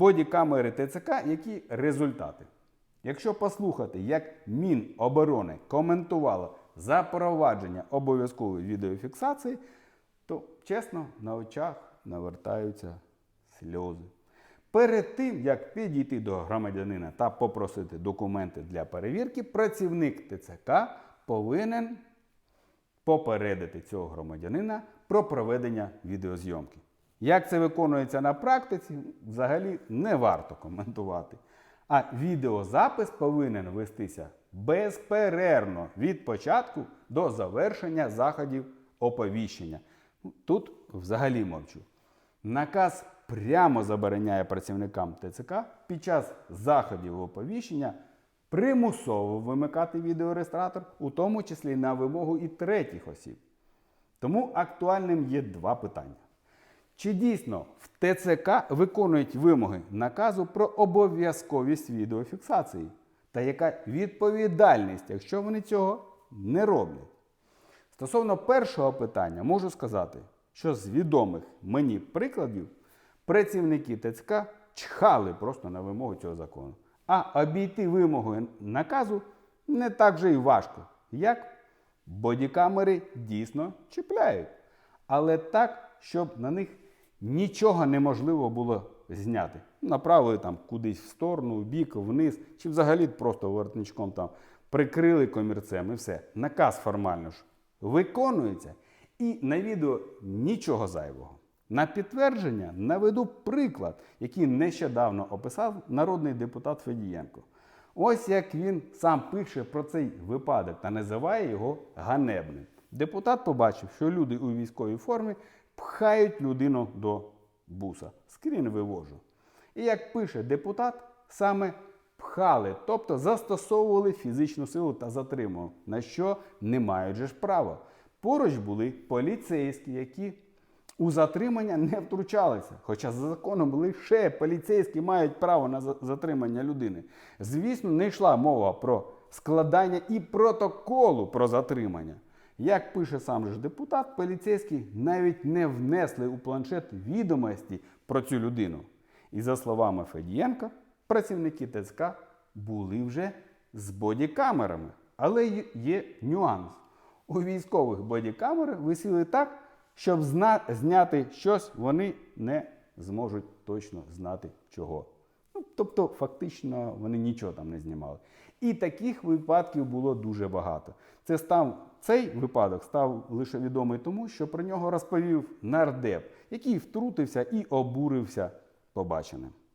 бодікамери ТЦК, які результати. Якщо послухати, як Міноборони коментувало запровадження обов'язкової відеофіксації, то чесно, на очах навертаються сльози. Перед тим, як підійти до громадянина та попросити документи для перевірки, працівник ТЦК повинен попередити цього громадянина про проведення відеозйомки. Як це виконується на практиці, взагалі не варто коментувати. А відеозапис повинен вестися безперервно від початку до завершення заходів оповіщення. Тут взагалі мовчу. Наказ прямо забороняє працівникам ТЦК під час заходів оповіщення примусово вимикати відеореєстратор, у тому числі на вимогу і третіх осіб. Тому актуальним є два питання. Чи дійсно в ТЦК виконують вимоги наказу про обов'язковість відеофіксації? Та яка відповідальність, якщо вони цього не роблять? Стосовно першого питання, можу сказати, що з відомих мені прикладів працівники ТЦК чхали просто на вимогу цього закону. А обійти вимоги наказу не так же й важко, як бодікамери дійсно чіпляють. Але так, щоб на них нічого неможливо було зняти. Направили там кудись в сторону, в бік, вниз, чи взагалі просто воротничком там прикрили комірцем і все. Наказ формально ж виконується. І на відео нічого зайвого. На підтвердження наведу приклад, який нещодавно описав народний депутат Федієнко. Ось як він сам пише про цей випадок та називає його ганебним. Депутат побачив, що люди у військовій формі пхають людину до буса. Скрін вивожу. І як пише депутат, саме пхали, тобто застосовували фізичну силу та затримували, на що не мають же ж права. Поруч були поліцейські, які у затримання не втручалися. Хоча за законом лише поліцейські мають право на затримання людини. Звісно, не йшла мова про складання і протоколу про затримання. Як пише сам же депутат, поліцейські навіть не внесли у планшет відомості про цю людину. І за словами Федієнка, працівники ТЦК були вже з бодікамерами. Але є нюанс. У військових бодікамери висіли так, щоб зняти щось, вони не зможуть точно знати чого. Тобто, фактично, вони нічого там не знімали. І таких випадків було дуже багато. Це став, цей випадок став лише відомий тому, що про нього розповів нардеп, який втрутився і обурився побаченим.